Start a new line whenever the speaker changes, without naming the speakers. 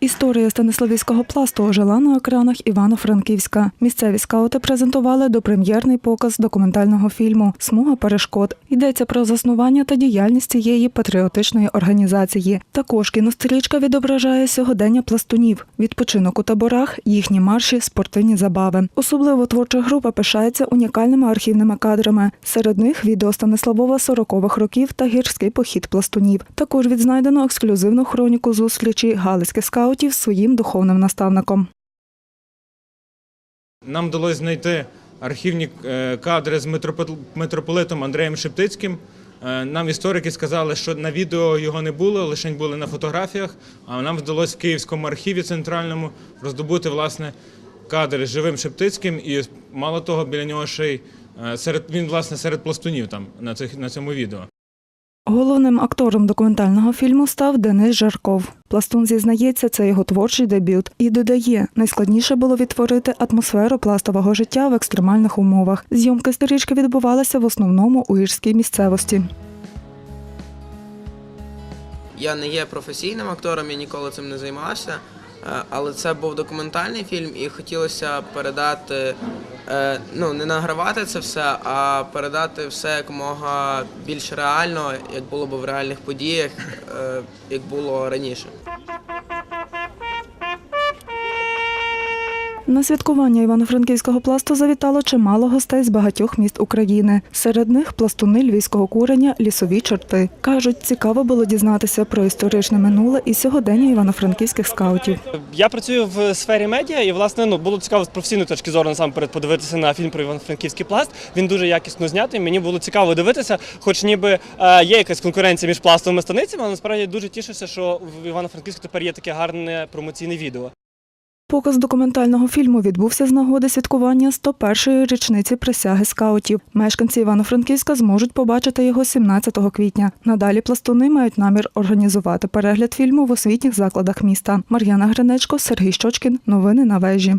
Історія Станиславівського пласту ожила на екранах Івано-Франківська. Місцеві скаути презентували допрем'єрний показ документального фільму Смуга перешкод. Йдеться про заснування та діяльність цієї патріотичної організації. Також кінострічка відображає сьогодення пластунів, відпочинок у таборах, їхні марші, спортивні забави. Особливо творча група пишається унікальними архівними кадрами. Серед них відео Станиславова 40-х років та гірський похід пластунів. Також відзнайдено ексклюзивну хроніку зустрічі галицьких скаутів своїм духовним наставником.
Нам вдалося знайти архівні е, кадри з митрополитом Андреєм Шептицьким. Е, Нам історики сказали, що на відео його не було, лише були на фотографіях. А нам вдалося в Київському архіві центральному роздобути власне кадри з живим Шептицьким, і мало того, біля нього ще й е, серед він власне серед пластунів там на цих на цьому відео.
Головним актором документального фільму став Денис Жарков. Пластун зізнається, це його творчий дебют і додає, найскладніше було відтворити атмосферу пластового життя в екстремальних умовах. Зйомки сторічки відбувалися в основному у гірській місцевості.
Я не є професійним актором, я ніколи цим не займався. Е, Але це був документальний фільм, і хотілося передати, е, ну не награвати це все, а передати все якомога більш реально, як було б в реальних подіях, е, як було раніше.
На святкування Івано-Франківського пласту завітало чимало гостей з багатьох міст України. Серед них пластуни львівського курення, лісові чорти. Кажуть, цікаво було дізнатися про історичне минуле і сьогодення івано-франківських скаутів.
Я працюю в сфері медіа, і власне ну було цікаво з професійної точки зору насамперед подивитися на фільм про Івано-Франківський пласт. Він дуже якісно знятий. Мені було цікаво дивитися, хоч ніби е, є якась конкуренція між пластовими станицями, але насправді дуже тішуся, що в Івано-Франківську тепер є таке гарне промоційне відео.
Показ документального фільму відбувся з нагоди святкування 101-ї річниці присяги скаутів. Мешканці Івано-Франківська зможуть побачити його 17 квітня. Надалі пластуни мають намір організувати перегляд фільму в освітніх закладах міста. Мар'яна Гринечко, Сергій Щочкін. Новини на вежі.